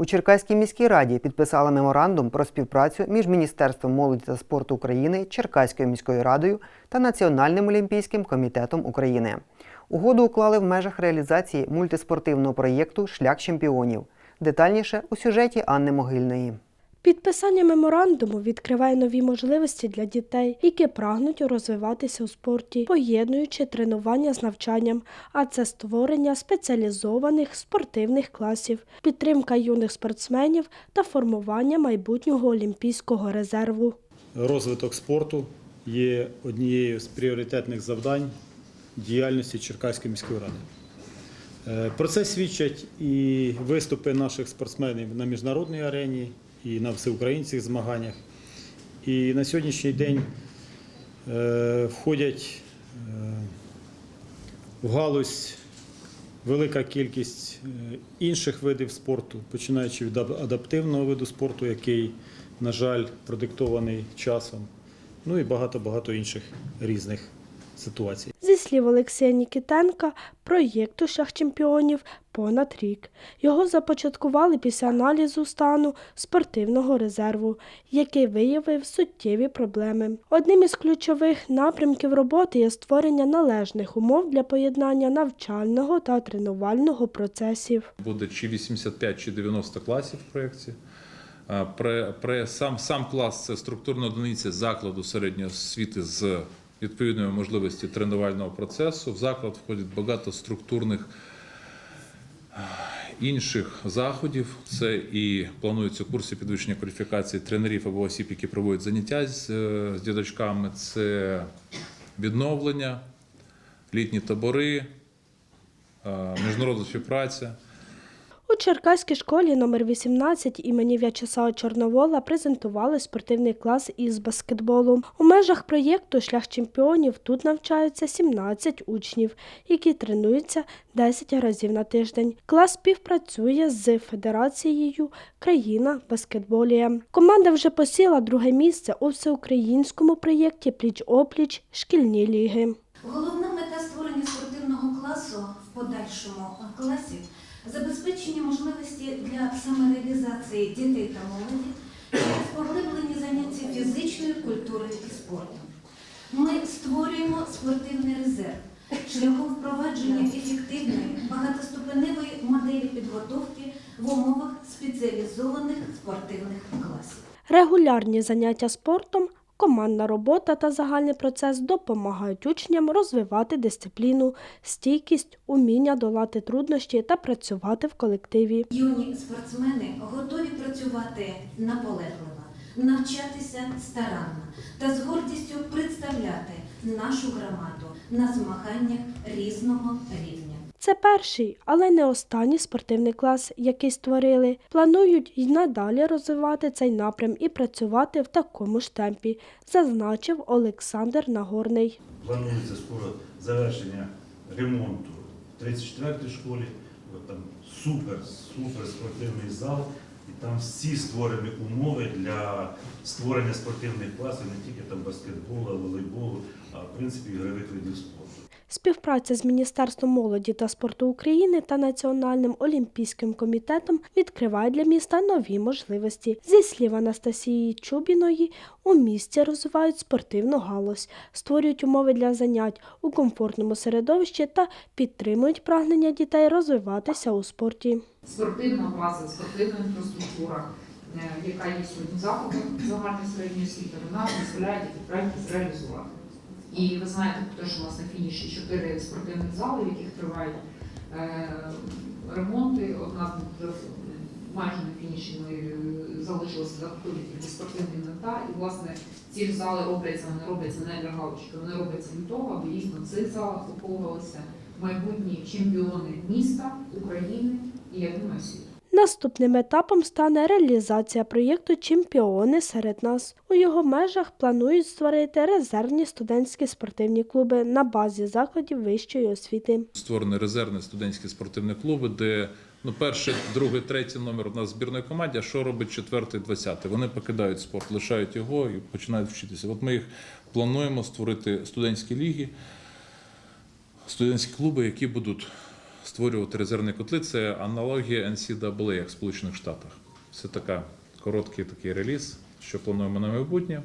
У Черкаській міській раді підписали меморандум про співпрацю між Міністерством молоді та спорту України, Черкаською міською радою та Національним олімпійським комітетом України. Угоду уклали в межах реалізації мультиспортивного проєкту Шлях чемпіонів. Детальніше у сюжеті Анни Могильної. Підписання меморандуму відкриває нові можливості для дітей, які прагнуть розвиватися у спорті, поєднуючи тренування з навчанням, а це створення спеціалізованих спортивних класів, підтримка юних спортсменів та формування майбутнього олімпійського резерву. Розвиток спорту є однією з пріоритетних завдань діяльності Черкаської міської ради. Е, Про це свідчать і виступи наших спортсменів на міжнародній арені, і на всеукраїнських змаганнях. І на сьогоднішній день е, входять е, в галузь велика кількість е, інших видів спорту, починаючи від адаптивного виду спорту, який, на жаль, продиктований часом, ну і багато-багато інших різних ситуацій. Слів Олексія Нікітенка, проєкту Шлях чемпіонів понад рік. Його започаткували після аналізу стану спортивного резерву, який виявив суттєві проблеми. Одним із ключових напрямків роботи є створення належних умов для поєднання навчального та тренувального процесів. буде чи 85, чи 90 класів в проєкті. При, при сам, сам клас це структурна одиниця закладу середньої освіти з відповідною можливістю тренувального процесу. В заклад входить багато структурних інших заходів. Це і плануються курси підвищення кваліфікації тренерів або осіб, які проводять заняття з, е, з діточками. Це відновлення, літні табори, міжнародна співпраця. У Черкаській школі номер 18 імені В'ячеслава Чорновола презентували спортивний клас із баскетболу. У межах проєкту Шлях чемпіонів тут навчаються 17 учнів, які тренуються 10 разів на тиждень. Клас співпрацює з Федерацією Країна баскетболія. Команда вже посіла друге місце у всеукраїнському проєкті Пліч-опліч шкільні ліги. Головна мета створення спортивного класу в подальшому класі забезпечення можливості для самореалізації дітей та молоді через поглиблені заняття фізичною культурою і спортом. Ми створюємо спортивний резерв шляхом впровадження ефективної багатоступеневої моделі підготовки в умовах спеціалізованих спортивних класів. Регулярні заняття спортом, командна робота та загальний процес допомагають учням розвивати дисципліну, стійкість, уміння долати труднощі та працювати в колективі. Юні спортсмени готові працювати наполегливо, навчатися старанно та з гордістю представляти нашу громаду на змаганнях різного рівня. Це перший, але не останній спортивний клас, який створили. Планують й надалі розвивати цей напрям і працювати в такому ж темпі, зазначив Олександр Нагорний. Планується скоро завершення ремонту в 34-й школі. Там супер, супер спортивний зал. І там всі створені умови для створення спортивних класів, не тільки там баскетболу, волейболу, а в принципі ігрових видів спорту. Співпраця з Міністерством молоді та спорту України та Національним олімпійським комітетом відкриває для міста нові можливості. Зі слів Анастасії Чубіної, у місті розвивають спортивну галузь, створюють умови для занять у комфортному середовищі та підтримують прагнення дітей розвиватися у спорті. спортивна база, спортивна інфраструктура, е, яка є сьогодні заходом загальної середньої освіти, вона дозволяє такі проекти зреалізувати. І ви знаєте що у нас на фініші чотири спортивних зали, в яких тривають е, ремонти. Одна з- майже на фініші ми е, залишилося закупити тільки спортивний інвентар. І власне ці ж зали робляться, вони робляться не для галочки, вони робляться для того, аби дійсно в цих залах виховувалися майбутні чемпіони міста, України і я думаю світу. Наступним етапом стане реалізація проєкту Чемпіони серед нас. У його межах планують створити резервні студентські спортивні клуби на базі закладів вищої освіти. Створені резервні студентські спортивні клуби, де ну, перший, другий, третій номер у нас збірної команді, а що робить четвертий, двадцятий? Вони покидають спорт, лишають його і починають вчитися. От ми їх плануємо створити студентські ліги, студентські клуби, які будуть створювати резервні котли. Це аналогія NCAA, як в Сполучених Штатах. Це така короткий такий реліз, що плануємо на майбутнє.